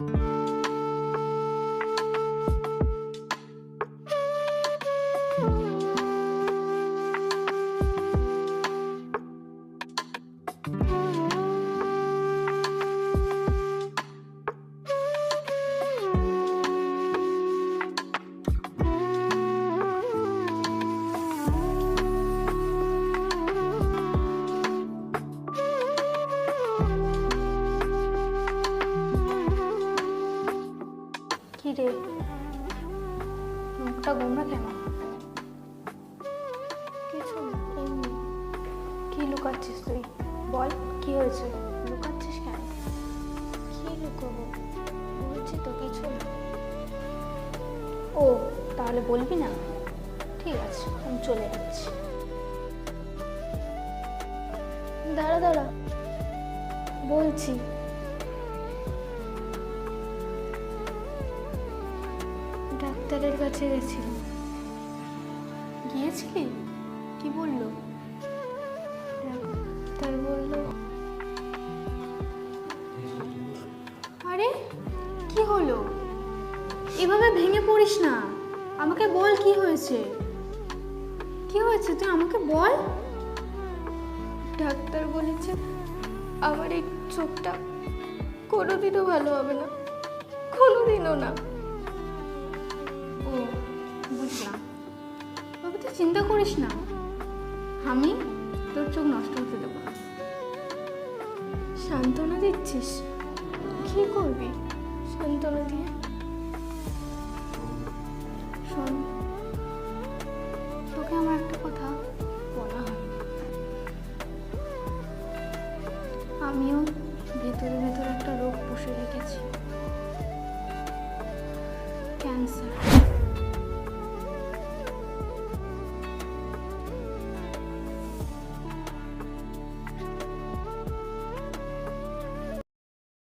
কি রে। মুখটা গোমরা কেন কিছু কি লুকাচ্ছিস তুই? বল, কি হয়েছে? লুকাচ্ছিস কেন? কি লুকোবো? বলছি তো কিছু ও, তাহলে বলবি না? ঠিক আছে, আমি চলে যাচ্ছি। দাঁড়া দাঁড়া। বলছি। ডাক্তারের কাছে গেছিলাম। গিয়েছিলি? কি বলল? ডাক্তার বলল আরে কি হলো? এভাবে ভেঙে পড়িস না। আমাকে বল কি হয়েছে। কি হয়েছে? তুই আমাকে বল। ডাক্তার বলেছে আমার এই চোখটা কোনোদিনও ভালো হবে না। কোনোদিনও না। চিন্তা করিস না। আমি তোর চোখ নষ্ট হতে দেবো। না সান্ত্বনা দিচ্ছিস? কি করবি সান্ত্বনা দিয়ে? শোন, তোকে আমার একটা কথা বলা হয়। আমিও ভেতরে ভেতরে একটা রোগ পুষে রেখেছি। ক্যান্সার।